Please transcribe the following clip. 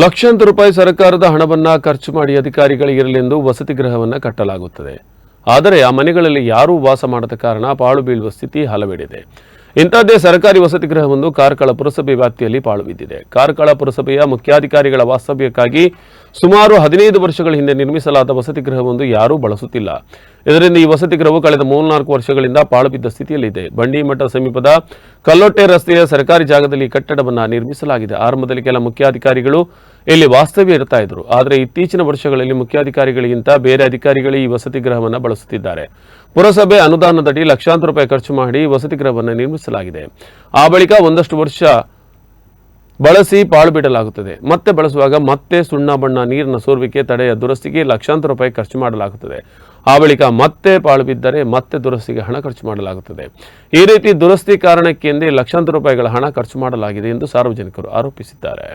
ಲಕ್ಷಾಂತರ ರೂಪಾಯಿ ಸರ್ಕಾರದ ಹಣವನ್ನ ಖರ್ಚು ಮಾಡಿ ಅಧಿಕಾರಿಗಳಿಗಿರಲೆಂದು ವಸತಿ ಗೃಹವನ್ನ ಕಟ್ಟಲಾಗುತ್ತದೆ. ಆದರೆ ಆ ಮನೆಗಳಲ್ಲಿ ಯಾರೂ ವಾಸ ಮಾಡದ ಕಾರಣ ಪಾಳು ಬೀಳುವ ಸ್ಥಿತಿ ಹಲವೆಡಿದೆ. ಇಂಥದ್ದೇ ಸರ್ಕಾರಿ ವಸತಿ ಗೃಹವೊಂದು ಕಾರ್ಕಳ ಪುರಸಭೆ ವ್ಯಾಪ್ತಿಯಲ್ಲಿ ಪಾಳು ಬಿದ್ದಿದೆ. ಕಾರ್ಕಳ ಪುರಸಭೆಯ ಮುಖ್ಯಾಧಿಕಾರಿಗಳ ವಾಸ್ತವ್ಯಕ್ಕಾಗಿ ಸುಮಾರು ಹದಿನೈದು ವರ್ಷಗಳ ಹಿಂದೆ ನಿರ್ಮಿಸಲಾದ ವಸತಿ ಗೃಹವೊಂದು ಯಾರೂ ಬಳಸುತ್ತಿಲ್ಲ. ಇದರಿಂದ ಈ ವಸತಿ ಗೃಹವು ಕಳೆದ ಮೂರ್ನಾಲ್ಕು ವರ್ಷಗಳಿಂದ ಪಾಳು ಬಿದ್ದ ಸ್ಥಿತಿಯಲ್ಲಿದೆ ಬಂಡಿಮಠ ಸಮೀಪದ ಕಲ್ಲೊಟ್ಟೆ ರಸ್ತೆಯ ಸರ್ಕಾರಿ ಜಾಗದಲ್ಲಿ ಕಟ್ಟಡವನ್ನು ನಿರ್ಮಿಸಲಾಗಿದೆ. ಆರಂಭದಲ್ಲಿ ಕೆಲ ಮುಖ್ಯಾಧಿಕಾರಿಗಳು ಇಲ್ಲಿ ವಾಸ್ತವ್ಯ ಇರ್ತಾ ಇದ್ರು. ಆದರೆ ಇತ್ತೀಚಿನ ವರ್ಷಗಳಲ್ಲಿ ಮುಖ್ಯಾಧಿಕಾರಿಗಳಿಗಿಂತ ಬೇರೆ ಅಧಿಕಾರಿಗಳು ಈ ವಸತಿ ಗೃಹವನ್ನು ಬಳಸುತ್ತಿದ್ದಾರೆ. ಪುರಸಭೆ ಅನುದಾನದಡಿ ಲಕ್ಷಾಂತರ ರೂಪಾಯಿ ಖರ್ಚು ಮಾಡಿ ವಸತಿ ಗೃಹವನ್ನು ನಿರ್ಮಿಸಲಾಗಿದೆ. ಆ ಬಳಿಕ ಒಂದಷ್ಟು ವರ್ಷ ಬಳಸಿ ಪಾಳು ಬಿಡಲಾಗುತ್ತದೆ ಮತ್ತೆ ಬಳಸುವಾಗ ಮತ್ತೆ ಸುಣ್ಣ ಬಣ್ಣ ನೀರಿನ ಸೋರುವಿಕೆ ತಡೆಯ ದುರಸ್ತಿಗೆ ಲಕ್ಷಾಂತರ ರೂಪಾಯಿ ಖರ್ಚು ಮಾಡಲಾಗುತ್ತದೆ. ಆ ಬಳಿಕ ಮತ್ತೆ ಪಾಳು ಬಿದ್ದರೆ ಮತ್ತೆ ದುರಸ್ತಿಗೆ ಹಣ ಖರ್ಚು ಮಾಡಲಾಗುತ್ತದೆ. ಈ ರೀತಿ ದುರಸ್ತಿ ಕಾರಣಕ್ಕೆಂದೇ ಲಕ್ಷಾಂತರ ರೂಪಾಯಿಗಳ ಹಣ ಖರ್ಚು ಮಾಡಲಾಗಿದೆ ಎಂದು ಸಾರ್ವಜನಿಕರು ಆರೋಪಿಸಿದ್ದಾರೆ.